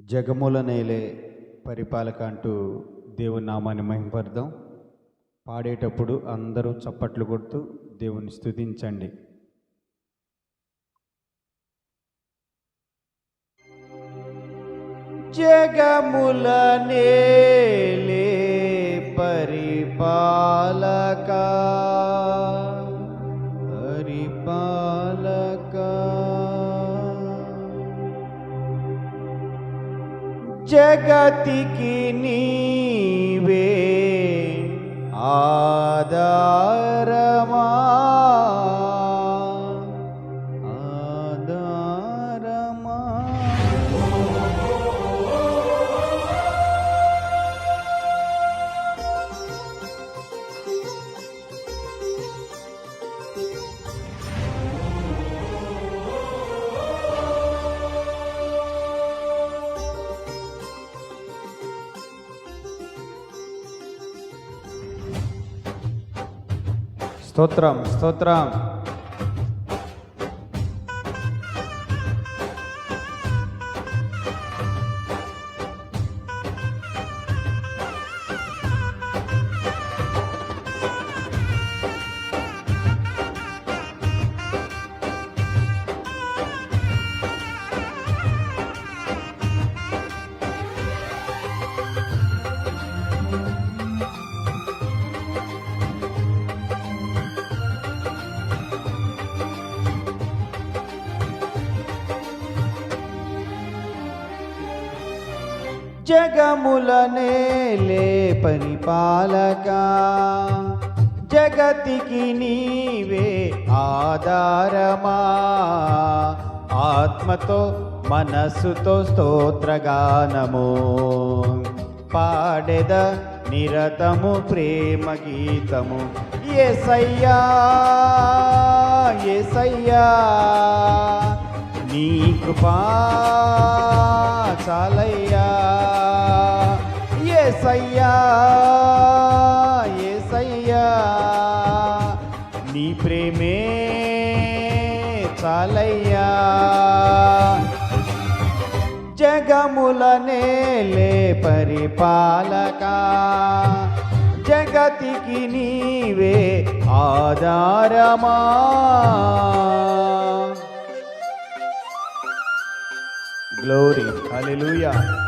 జగముల నేలే పరిపాలక అంటూ దేవుని నామాన్ని మహింపడదాం పాడేటప్పుడు అందరూ చప్పట్లు కొడుతూ దేవుని స్తుతించండి. జగముల నేలే పరిపాలక జగతికి నీవే ఆదా స్తోత్రం స్తోత్రం. జగముల పరిపాలక జగతికి నీవే ఆధారమా? ఆత్మతో మనస్సుతో స్తోత్రగానము. పాడెద నిరతము ప్రేమ గీతము. ఎసయ్యా ఎసయ్యా నీ కృపా చాలయ్యా. ఏసయ్యా ఏసయ్యా నీ ప్రేమే చాలయ్యా. జగముల పరిపాలక జగతికి నీవే ఆధారమా. Glory. Hallelujah.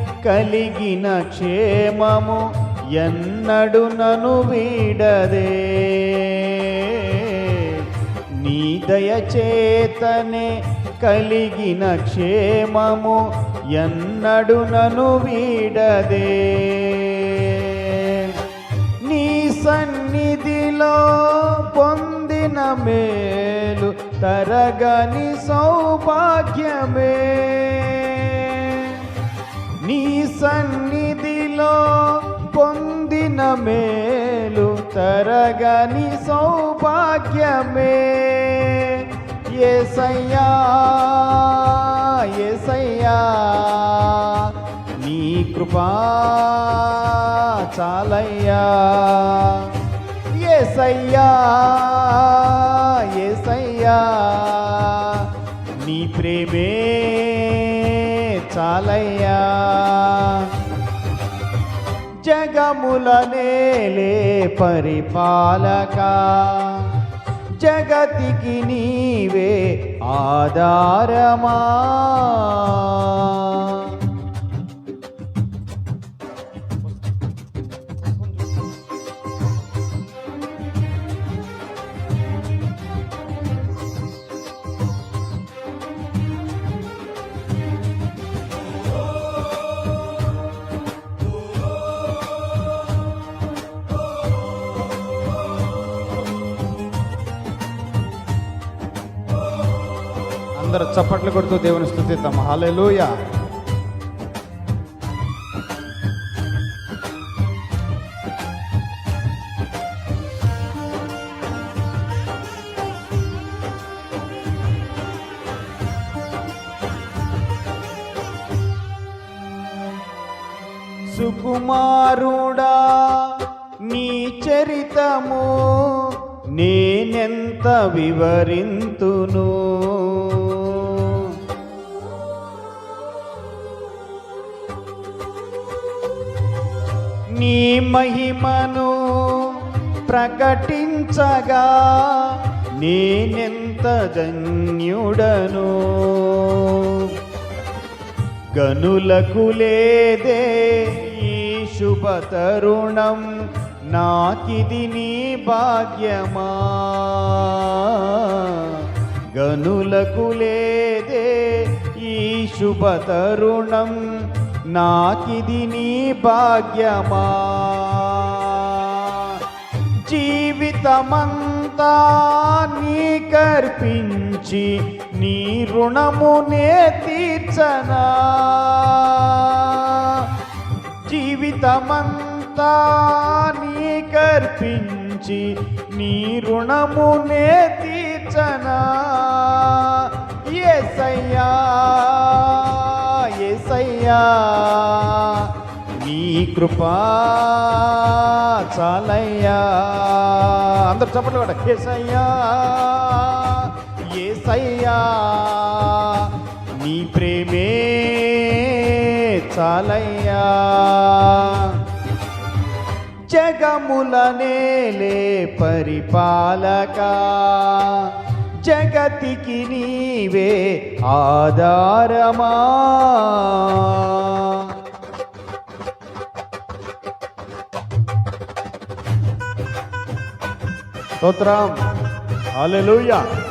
కలిగిన క్షేమము ఎన్నడు నను వీడదే. నీ దయచేతనే కలిగిన క్షేమము ఎన్నడు నను వీడదే. నీ సన్నిధిలో పొందిన మేలు తరగని సౌభాగ్యమే. సన్నిధిలో పొందిన మేలు తరగని సౌభాగ్యమే. ఏసయ్యా ఏసయ్యా నీ కృపా చాలయ్యా. ఏసయ్యా ఏసయ్యా నీ నీ ప్రేమే చాలయ్యా. జగముల పరిపాలక జగతికి నీవే ఆధారమా? అందరూ చప్పట్లు కొడుతూ దేవుని స్థుతిద్దాం. హల్లెలూయా. సుకుమారుడా నీ చరితము నేనెంత వివరింతును? నీ మహిమను ప్రకటించగా నేనెంత ధన్యుడను? గనులకు లేదే ఈ శుభ తరుణం నాకిది నీ భాగ్యమా? గనులకు లేదే ఈ శుభ తరుణం నాకిది నీ భాగ్యమా? జీవితమంతా నీ కర్పించి నీ రుణమునే తీర్చనా? జీవితమంతా నీ కర్పించి నీ రుణమునే తీర్చనా? ఏసయ్యా! ఏసయ్యా నీ కృపా చాలయ్యా. అందరు చెప్పండి కూడా ఏసయ్యా ఏసయ్యా నీ ప్రేమే చాలయ్యా. జగముల నేలే పరిపాలక జగతికి నీవే ఆధారమా? స్తోత్రం. హల్లెలూయా.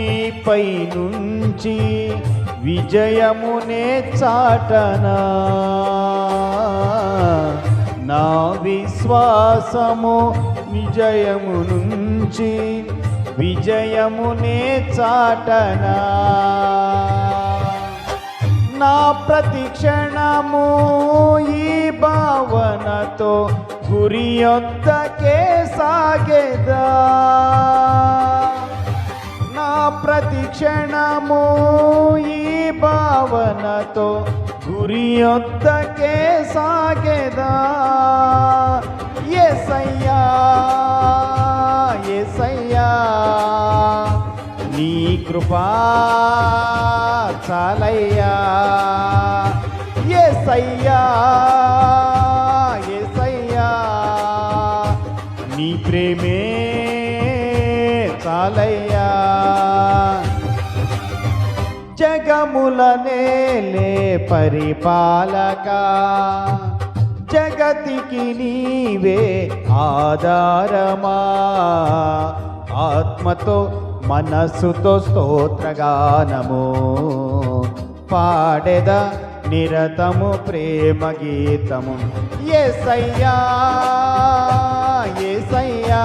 నీపై నుంచి విజయమునే చాటనా. నా విశ్వాసము విజయము నుంచి విజయమునే చాటనా. నా ప్రతిక్షణము ఈ భావనతో గురి యొద్దకే సాగేదా. ప్రతిక్షణము ఈ భావనతో గురి యొద్దకే సాగేదా? ఎసయ్యా ఎసయ్యా నీ కృపా చాలయ్యా. ఏసయ్యా ఏసయ్యా నీ ప్రేమే చాలయ్యా. జగముల పరిపాలక. జగతికి నీవే ఆధారమా. ఆత్మతో మనస్సుతో స్తోత్రగానము. పాడెద నిరతము ప్రేమ గీతము. ఏసయ్యా ఏసయ్యా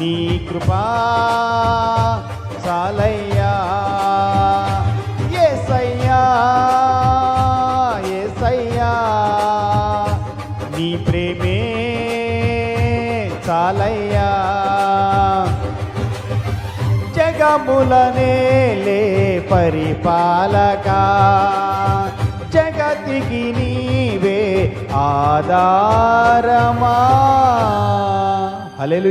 నీ కృపా చాలయ్యా. చాలయ్యా జగములనేలే పరిపాలక జగతికి నీవే ఆధారమా. హల్లెలూయా.